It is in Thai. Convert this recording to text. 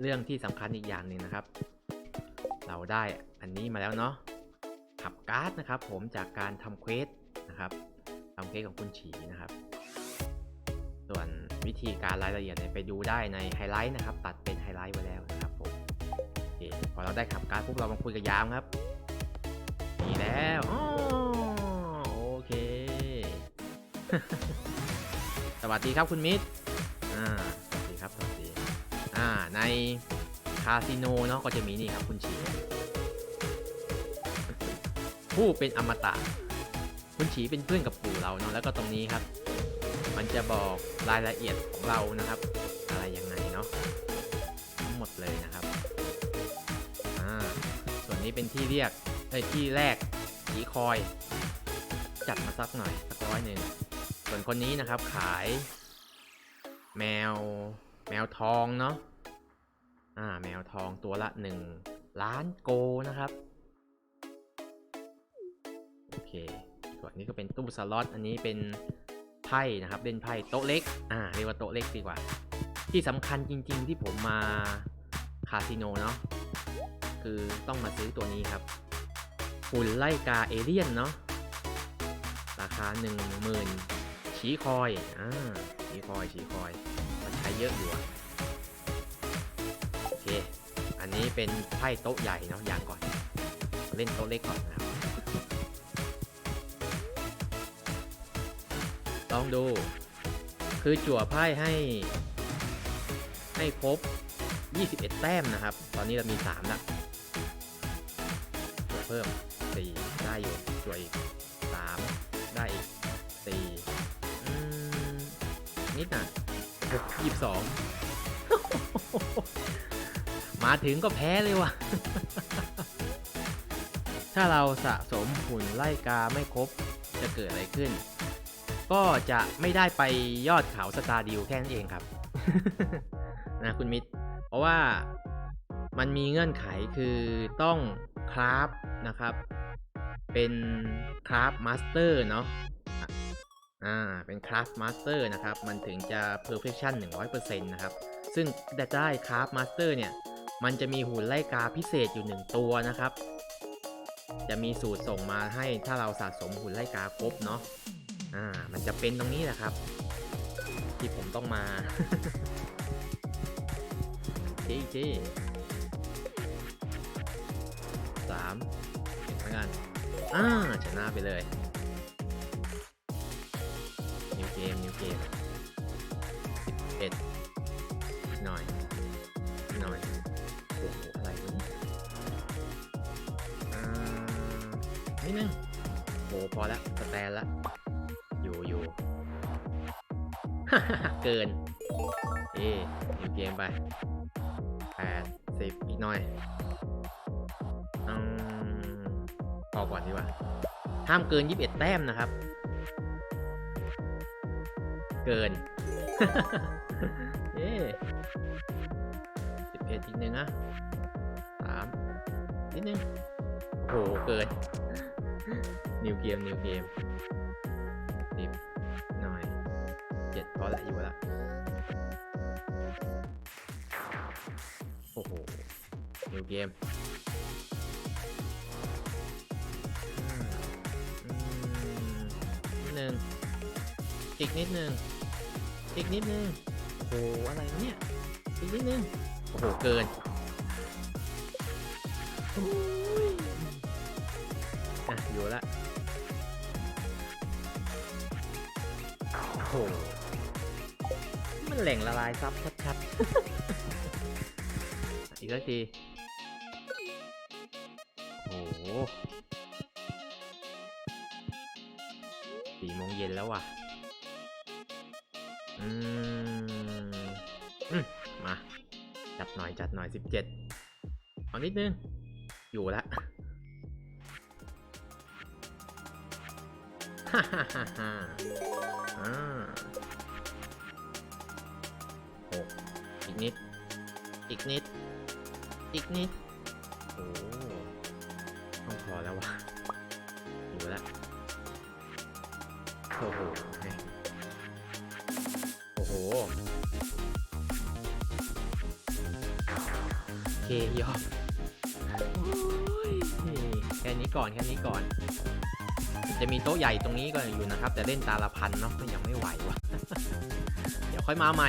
เรื่องที่สำคัญอีกอย่างหนึ่งนะครับ เราได้อันนี้มาแล้วเนาะขับการ์ดนะครับ ผมจากการทำเควสนะครับทำเควสของคุณฉีนะครับ ส่วนวิธีการรายละเอียดเนี่ยไปดูได้ในไฮไลท์นะครับ ตัดเป็นไฮไลท์ไว้แล้วนะครับผมโอเคพอเราได้ขับการ์ดปุ๊บเรามาคุยกับยามครับนี่แล้วโอเค สวัสดีครับคุณมิตรอ่า อ่าในคาสิโนเนาะก็จะมีนี่ครับคุณฉีผู้เป็นอมตะ คุณฉีเป็นเพื่อนกับปู่เราเนาะแล้วก็ตรงนี้ครับ มันจะบอกรายละเอียดของเรานะครับ อะไรยังไงเนาะทั้งหมดเลยนะครับอ่าส่วนนี้เป็นที่เรียกเอ้ที่แรกสีคอย จัดมาสักหน่อยสักร้อยหนึ่งส่วนคนนี้นะครับขาย แมว แมวทองเนาะอ่าแมวทองตัวละ 1 ล้านโกนะครับ โอเค ส่วนนี้ก็เป็นตู้สล็อตอันนี้เป็นไพ่นะครับ เล่นไพ่โต๊ะเล็ก อ่าเรียกว่าโต๊ะเล็กดีกว่า ที่สำคัญจริง ๆ ที่ผมมาคาสิโนเนาะคือต้องมาซื้อตัวนี้ครับหุ่นไล่กาเอเลียนเนาะราคา 10,000 ชีคอย อ่า ชีคอย ชีคอย เยอะอยู่โอเค อันนี้เป็นไพ่โต๊ะใหญ่เนาะอย่างก่อน เล่นโต๊ะเล็กก่อนนะครับลองดู คือจั่วไพ่ให้ ให้ครบ 21 แต้มนะครับ ตอนนี้เรามี3แล้วจั่วเพิ่ม 4 ได้อยู่จั่วอีก 3 ได้อีก 4นิดหน่ะยี่ สิบสองมาถึงก็แพ้เลยว่ะ ถ้าเราสะสมหุ่นไล่กาไม่ครบจะเกิดอะไรขึ้น ก็จะไม่ได้ไปยอดเขาสตาร์ดิวแค่นั้นเองครับ นะคุณมิตร เพราะว่ามันมีเงื่อนไขคือต้องคราฟนะครับ เป็นคราฟมาสเตอร์เนาะ อ่าเป็นคราฟมาสเตอร์นะครับ มันถึงจะ perfection 100%นะครับ ซึ่งจะได้คราฟมาสเตอร์เนี่ย มันจะมีหุ่นไล่กาพิเศษอยู่ 1 ตัวนะครับ จะมีสูตรส่งมาให้ถ้าเราสะสมหุ่นไล่กาครบเนาะอ่ามันจะเป็นตรงนี้แหละครับ ที่ผมต้องมาจีจีสามเห็นแล้วกันอ่าชนะไปเลย เกมนิวเอ็ดหน่อย หน่อยโอ้โหอะไรวะเนี่ยอ่านิดนึงโอ้พอแล้วสแตนละอยู่อยู่เกินเอ๊นิวเกมไปแปดสิบอีกหน่อยอืมพอก่อนดีกว่าห้ามเกิน 21 แต้มนะครับ เกิน เอ๊สิบเอ็ดอีกนึงอะสามนิดนึงโอ้โหเกิน นิวเกมนิวเกมสิบหน่อยเจ็ดพอละอยู่ละโอ้โหนิวเกมนิดนึงอีกนิดนึง อีกนิดนึงโอ้โหอะไรเนี่ยอีกนิดนึงโอ้โหเกินโอ้ยอะอยู่ละโอ้โหมันแหล่งละลายซับชัดๆ อีกสักที โอ้โหสี่โมงเย็นแล้วว่ะ อืมอืมมา จัดหน่อยจัดหน่อยสิบเจ็ดเอานิดนึง อยู่ละฮ่าฮ่าฮ่าฮ่าอ่าหกอีกนิด อีกนิด อีกนิด โอ้ต้องพอแล้ววะอยู่แล้วโอ้โหเฮ้ย โอเคยอมแค่นี้ก่อนแค่นี้ก่อน จะมีโต๊ะใหญ่ตรงนี้ก็อยู่นะครับ แต่เล่นตาละพันเนาะยังไม่ไหววะเดี๋ยวค่อยมาใหม่